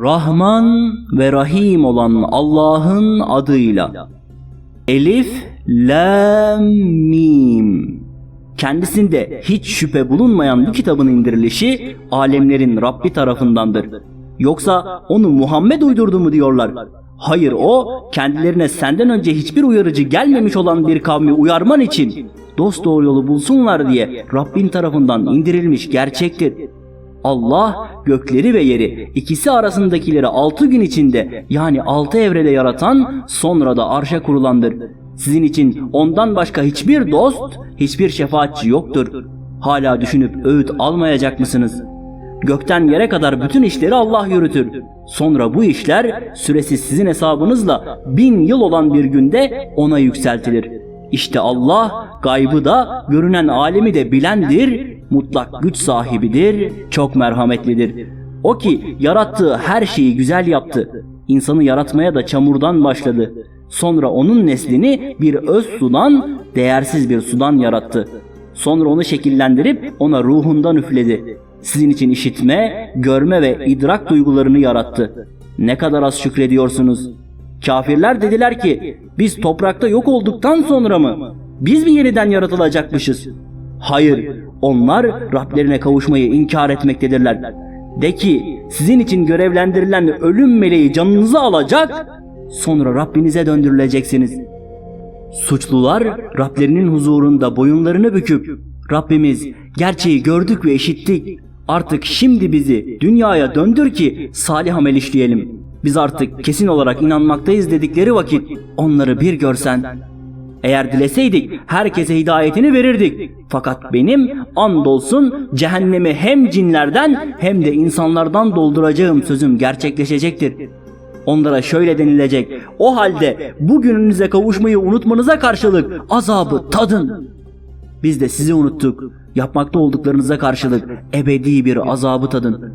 Rahman ve Rahim olan Allah'ın adıyla. Elif, Lam, Mim. Kendisinde hiç şüphe bulunmayan bu kitabın indirilişi alemlerin Rabbi tarafındandır. Yoksa onu Muhammed uydurdu mu diyorlar. Hayır o kendilerine senden önce hiçbir uyarıcı gelmemiş olan bir kavmi uyarman için dost doğru yolu bulsunlar diye Rabbin tarafından indirilmiş gerçektir. Allah gökleri ve yeri ikisi arasındakileri altı gün içinde yani altı evrede yaratan sonra da arşa kurulandır. Sizin için ondan başka hiçbir dost, hiçbir şefaatçi yoktur. Hala düşünüp öğüt almayacak mısınız? Gökten yere kadar bütün işleri Allah yürütür. Sonra bu işler süresi sizin hesabınızla bin yıl olan bir günde ona yükseltilir. İşte Allah gaybı da görünen alemi de bilendir, mutlak güç sahibidir, çok merhametlidir. O ki yarattığı her şeyi güzel yaptı. İnsanı yaratmaya da çamurdan başladı. Sonra onun neslini bir öz sudan, değersiz bir sudan yarattı. Sonra onu şekillendirip ona ruhundan üfledi. Sizin için işitme, görme ve idrak duygularını yarattı. Ne kadar az şükrediyorsunuz. Kafirler dediler ki biz toprakta yok olduktan sonra mı? Biz mi yeniden yaratılacakmışız? Hayır, onlar Rablerine kavuşmayı inkar etmektedirler. De ki sizin için görevlendirilen ölüm meleği canınızı alacak, sonra Rabbinize döndürüleceksiniz. Suçlular Rablerinin huzurunda boyunlarını büküp Rabbimiz gerçeği gördük ve işittik. Artık şimdi bizi dünyaya döndür ki salih amel işleyelim. Biz artık kesin olarak inanmaktayız dedikleri vakit onları bir görsen. Eğer dileseydik herkese hidayetini verirdik. Fakat benim andolsun cehennemi hem cinlerden hem de insanlardan dolduracağım sözüm gerçekleşecektir. Onlara şöyle denilecek. O halde bugününüze kavuşmayı unutmanıza karşılık azabı tadın. Biz de sizi unuttuk. Yapmakta olduklarınıza karşılık ebedi bir azabı tadın.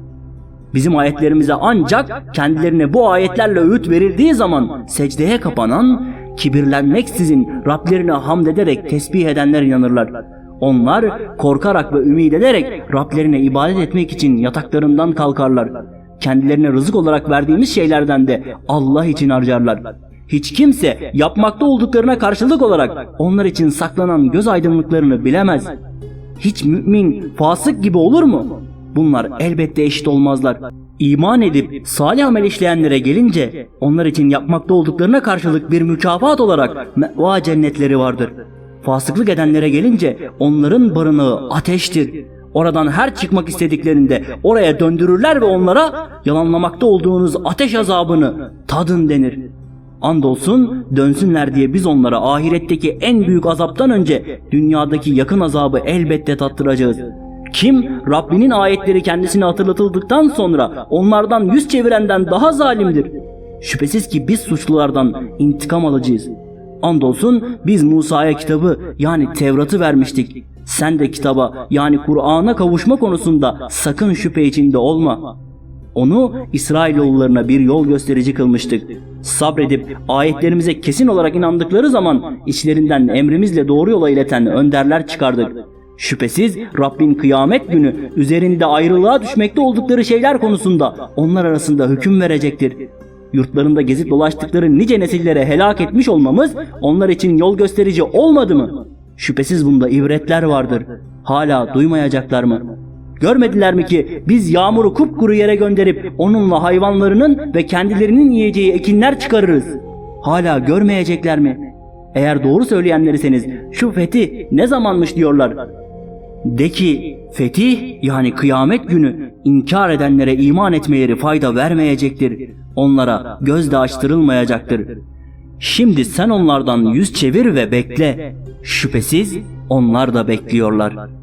Bizim ayetlerimize ancak kendilerine bu ayetlerle öğüt verildiği zaman secdeye kapanan, kibirlenmeksizin Rablerine hamd ederek tesbih edenler inanırlar. Onlar korkarak ve ümit ederek Rablerine ibadet etmek için yataklarından kalkarlar. Kendilerine rızık olarak verdiğimiz şeylerden de Allah için harcarlar. Hiç kimse yapmakta olduklarına karşılık olarak onlar için saklanan göz aydınlıklarını bilemez. Hiç mümin fasık gibi olur mu? Bunlar elbette eşit olmazlar. İman edip salih amel işleyenlere gelince onlar için yapmakta olduklarına karşılık bir mükafat olarak meva cennetleri vardır. Fasıklık edenlere gelince onların barınağı ateştir. Oradan her çıkmak istediklerinde oraya döndürürler ve onlara yalanlamakta olduğunuz ateş azabını tadın denir. Andolsun dönsünler diye biz onlara ahiretteki en büyük azaptan önce dünyadaki yakın azabı elbette tattıracağız. Kim Rabbinin ayetleri kendisine hatırlatıldıktan sonra onlardan yüz çevirenden daha zalimdir. Şüphesiz ki biz suçlulardan intikam alacağız. Andolsun biz Musa'ya kitabı yani Tevrat'ı vermiştik. Sen de kitaba yani Kur'an'a kavuşma konusunda sakın şüphe içinde olma. Onu İsrailoğullarına bir yol gösterici kılmıştık. Sabredip ayetlerimize kesin olarak inandıkları zaman içlerinden emrimizle doğru yola ileten önderler çıkardık. Şüphesiz Rabbin kıyamet günü üzerinde ayrılığa düşmekte oldukları şeyler konusunda onlar arasında hüküm verecektir. Yurtlarında gezip dolaştıkları nice nesillere helak etmiş olmamız onlar için yol gösterici olmadı mı? Şüphesiz bunda ibretler vardır. Hala duymayacaklar mı? Görmediler mi ki biz yağmuru kupkuru yere gönderip onunla hayvanlarının ve kendilerinin yiyeceği ekinler çıkarırız. Hala görmeyecekler mi? Eğer doğru söyleyenleriseniz şu fethi ne zamanmış diyorlar. De ki fetih yani kıyamet günü inkar edenlere iman etmeleri fayda vermeyecektir. Onlara göz de açtırılmayacaktır. Şimdi sen onlardan yüz çevir ve bekle. Şüphesiz onlar da bekliyorlar.''